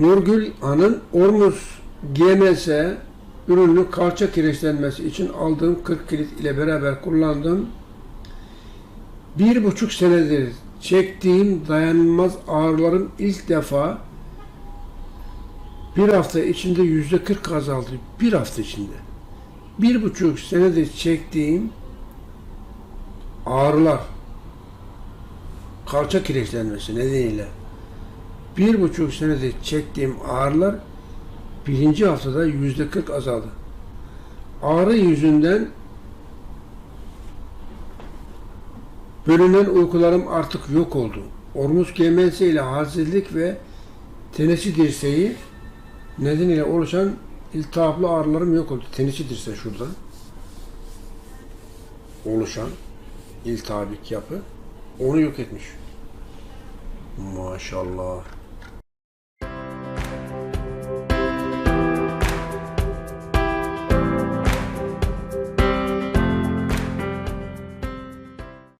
Nurgül Han'ın Ormuz GMS ürünlü kalça kireçlenmesi için aldığım 40 kilit ile beraber kullandığım bir buçuk senedir çektiğim dayanılmaz ağrılarım ilk defa bir hafta içinde yüzde 40 azaldı. Bir hafta içinde. Bir buçuk senedir çektiğim ağrılar kalça kireçlenmesi nedeniyle bir buçuk senedir çektiğim ağrılar birinci haftada yüzde 40 azaldı. Ağrı yüzünden bölünen uykularım artık yok oldu. Ormuz GMS ile halsizlik ve tenesi dirseği nedeniyle oluşan iltihaplı ağrılarım yok oldu. Tenisi dirseği şurada. Oluşan iltihabik yapı onu yok etmiş. Maşallah.